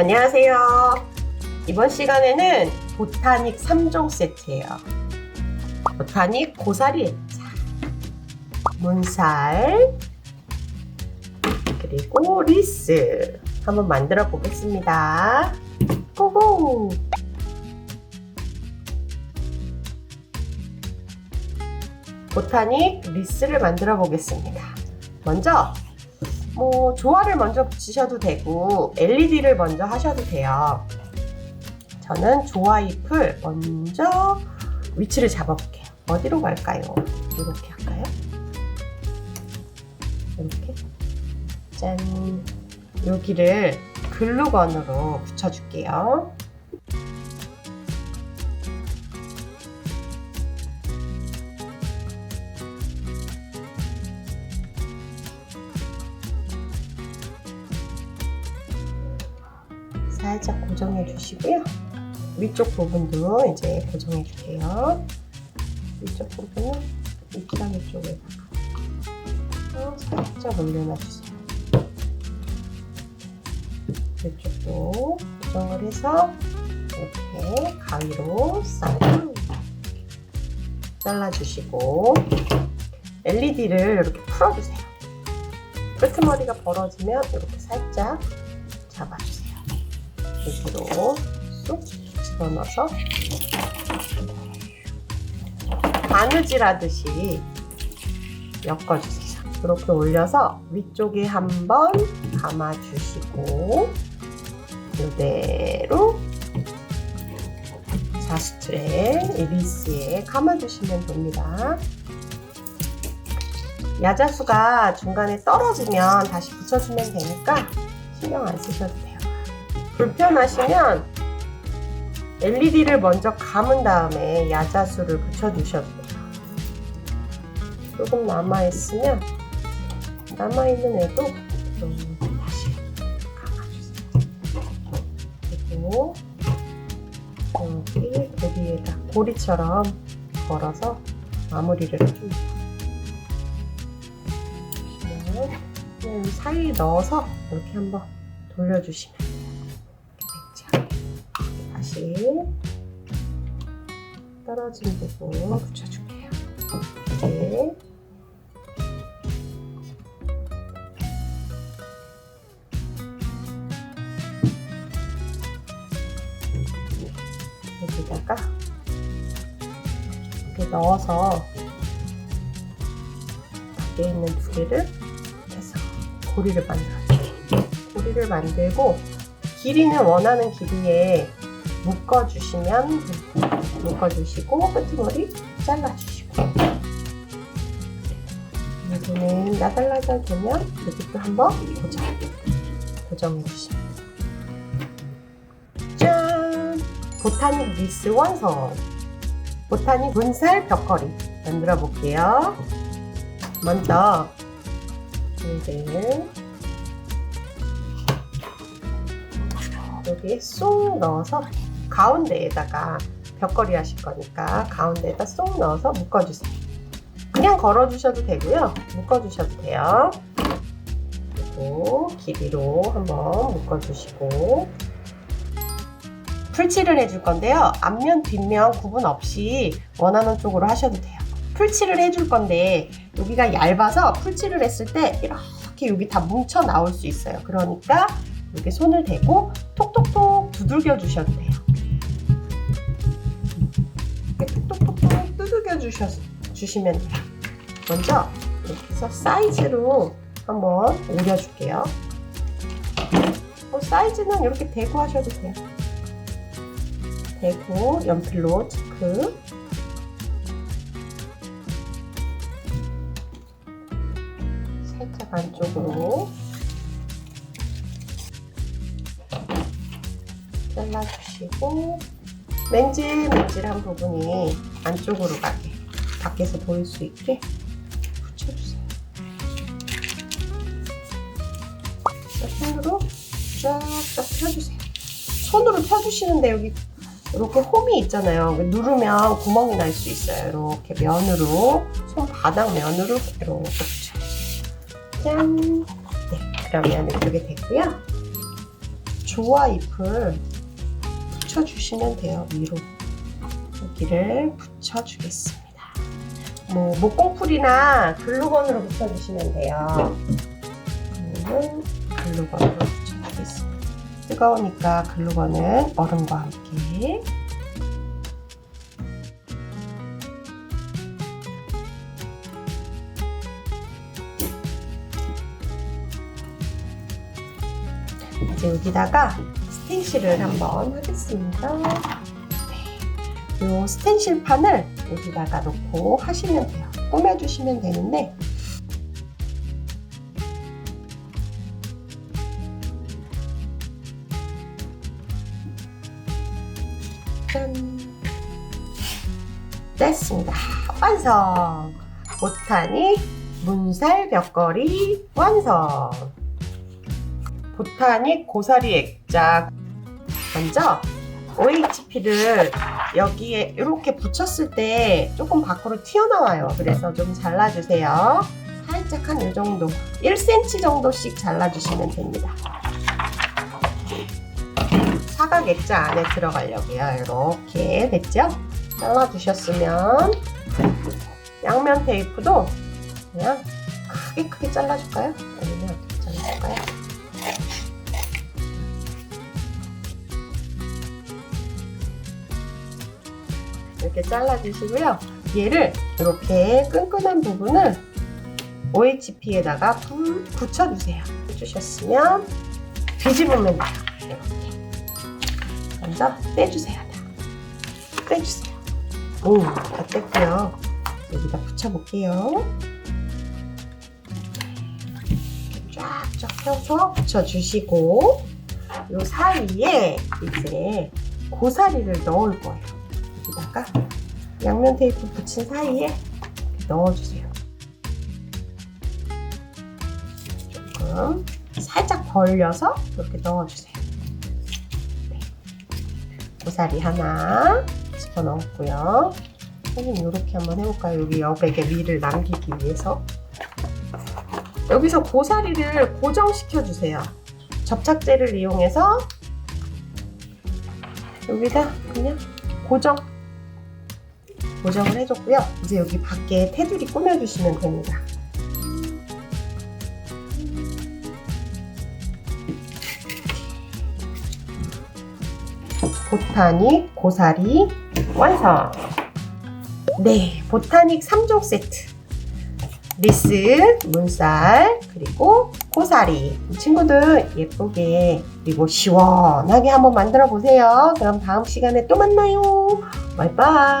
안녕하세요. 이번 시간에는 보타닉 3종 세트예요. 보타닉 고사리 액자, 문살, 그리고 리스 한번 만들어 보겠습니다. 고고! 보타닉 리스를 만들어 보겠습니다. 먼저 뭐 조화를 먼저 붙이셔도 되고 LED를 먼저 하셔도 돼요. 저는 조화 잎을 먼저 위치를 잡아볼게요. 어디로 갈까요? 이렇게 할까요? 이렇게 짠 여기를 글루건으로 붙여줄게요. 살짝 고정해 주시고요. 위쪽 부분도 이제 고정해 줄게요. 위쪽 부분은 입자리 쪽에다가 살짝 올려놔 주세요. 이쪽도 고정을 해서 이렇게 가위로 싹 잘라주시고 LED를 이렇게 풀어주세요. 끄트머리가 벌어지면 이렇게 살짝 잡아주세요. 여기로 쏙 집어넣어서 바느질 하듯이 엮어주세요. 이렇게 올려서 위쪽에 한번 감아주시고 이대로 자스트에 이리스에 감아주시면 됩니다. 야자수가 중간에 떨어지면 다시 붙여주면 되니까 신경 안 쓰셔도 돼요. 불편하시면 LED를 먼저 감은 다음에 야자수를 붙여주셔도 돼요. 조금 남아있으면 남아있는 애도 좀 다시 감아주세요. 그리고 여기 고리에다 고리처럼 걸어서 마무리를 해줍니다. 보시면 그냥 이 사이에 넣어서 이렇게 한번 돌려주시면 떨어진 부분 붙여줄게요. 이렇게 여기다가 이렇게 넣어서 밖에 있는 두 개를 해서 고리를 만들어줄게요. 고리를 만들고 길이는 원하는 길이에 묶어주시면. 묶어주시고 끄트머리 잘라주시고 여기는 나달라달 되면 여기도 한번 고정 고정해주시면 짠! 보타닉 리스 완성! 보타닉 문살 벽걸이 만들어 볼게요. 먼저 이를 여기에 쏙 넣어서 가운데에다가 벽걸이 하실 거니까 가운데에다 쏙 넣어서 묶어주세요. 그냥 걸어주셔도 되고요. 묶어주셔도 돼요. 그리고 길이로 한번 묶어주시고 풀칠을 해줄 건데요. 앞면, 뒷면 구분 없이 원하는 쪽으로 하셔도 돼요. 풀칠을 해줄 건데 여기가 얇아서 풀칠을 했을 때 이렇게 여기 다 뭉쳐 나올 수 있어요. 그러니까 여기 손을 대고 톡톡톡 두들겨 주셔도 돼요. 주시면 돼요. 먼저 해서 사이즈로 한번 올려줄게요. 어, 사이즈는 이렇게 대고 하셔도 돼요. 대고 연필로 체크 살짝 안쪽으로 잘라주시고 맨질맨질한 부분이 안쪽으로 가게 밖에서 보일 수 있게 붙여주세요. 손으로 쫙쫙 펴주세요. 손으로 펴주시는데 여기 이렇게 홈이 있잖아요. 누르면 구멍이 날 수 있어요. 이렇게 면으로 손바닥 면으로 이렇게 붙여주세요. 짠. 네, 그러면 이렇게 되고요. 조화 잎을 붙여주시면 돼요. 위로 여기를 붙여주겠습니다. 뭐 목공풀이나 글루건으로 붙여주시면 돼요. 저는 글루건으로 붙여주겠습니다. 뜨거우니까 글루건은 얼음과 함께 이제 여기다가 스텐실을 한번 하겠습니다. 네. 요 스텐실 판을 여기다가 놓고 하시면 돼요. 꾸며주시면 되는데 짠 됐습니다. 완성! 보타닉 문살 벽걸이 완성! 보타닉 고사리 액자 먼저 OHP를 여기에 이렇게 붙였을 때 조금 밖으로 튀어나와요. 그래서 좀 잘라주세요. 살짝 한 이 정도, 1cm 정도씩 잘라주시면 됩니다. 사각 액자 안에 들어가려고요. 이렇게 됐죠? 잘라주셨으면 양면 테이프도 그냥 크게 크게 잘라줄까요? 아니면 잘라줄까요? 이렇게 잘라주시고요. 얘를 이렇게 끈끈한 부분을 OHP에다가 불 붙여주세요. 해주셨으면 뒤집으면 돼요. 이렇게. 먼저 떼주세요. 다. 떼주세요. 오, 다 뗐고요. 여기다 붙여볼게요. 쫙쫙 펴서 붙여주시고 요 사이에 이제 고사리를 넣을 거예요. 여기다가 양면 테이프 붙인 사이에 이렇게 넣어주세요. 조금 살짝 벌려서 이렇게 넣어주세요. 네. 고사리 하나 집어넣었고요. 선생님 이렇게 한번 해볼까요? 여기 여백에 미를 남기기 위해서 여기서 고사리를 고정시켜 주세요. 접착제를 이용해서 여기다 그냥 고정 고정을 해줬고요. 이제 여기 밖에 테두리 꾸며주시면 됩니다. 보타닉 고사리 완성! 네, 보타닉 3종 세트. 리스, 문살, 그리고 고사리. 친구들 예쁘게 그리고 시원하게 한번 만들어 보세요. 그럼 다음 시간에 또 만나요. 바이바이.